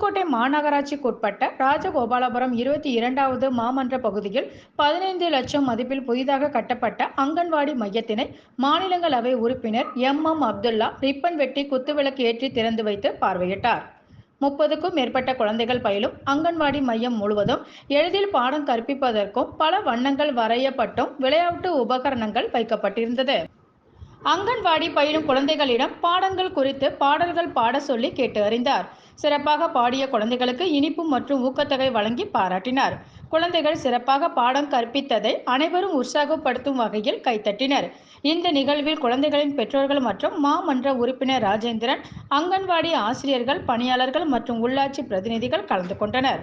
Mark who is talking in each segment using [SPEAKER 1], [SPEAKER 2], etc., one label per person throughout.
[SPEAKER 1] புதுக்கோட்டை மாநகராட்சிக்குட்பட்ட ராஜகோபாலபுரம் இருபத்தி இரண்டாவது மாமன்ற பகுதியில் பதினைந்து லட்சம் மதிப்பில் புதிதாக கட்டப்பட்ட அங்கன்வாடி மையத்தினை மாநிலங்களவை உறுப்பினர் எம் எம் அப்துல்லா ரிப்பன் வெட்டி குத்துவிளக்கு ஏற்றி திறந்து வைத்து பார்வையிட்டார். முப்பதுக்கும் மேற்பட்ட குழந்தைகள் பயிலும் அங்கன்வாடி மையம் முழுவதும் எளிதில் பாடம் கற்பிப்பதற்கும் பல வண்ணங்கள் வரையப்பட்டும் விளையாட்டு உபகரணங்கள் வைக்கப்பட்டிருந்தது. அங்கன்வாடி பயிலும் குழந்தைகளிடம் பாடங்கள் குறித்து பாடல்கள் பாட சொல்லி கேட்டு அறிந்தார். சிறப்பாக பாடிய குழந்தைகளுக்கு இனிப்பு மற்றும் ஊக்கத்தொகை வழங்கி பாராட்டினார். குழந்தைகள் சிறப்பாக பாடம் கற்பித்ததை அனைவரும் உற்சாகப்படுத்தும் வகையில் கைத்தட்டினர். இந்த நிகழ்வில் குழந்தைகளின் பெற்றோர்கள் மற்றும் மாமன்ற உறுப்பினர் ராஜேந்திரன் அங்கன்வாடி ஆசிரியர்கள் பணியாளர்கள் மற்றும் உள்ளாட்சி பிரதிநிதிகள் கலந்து கொண்டனர்.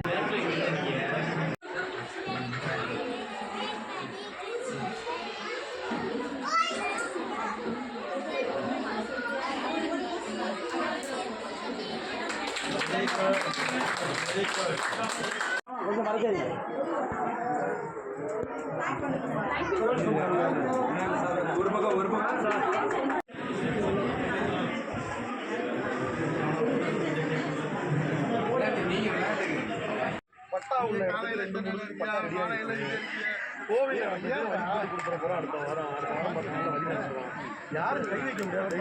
[SPEAKER 2] கொஞ்சம் மறைக்காதீங்க
[SPEAKER 3] ஒரு பக்கம் ஒரு பக்கம்
[SPEAKER 4] பட்டா உள்ள கொடுக்குற அடுத்த வாரம் யாரும் கை வைக்க முடியாது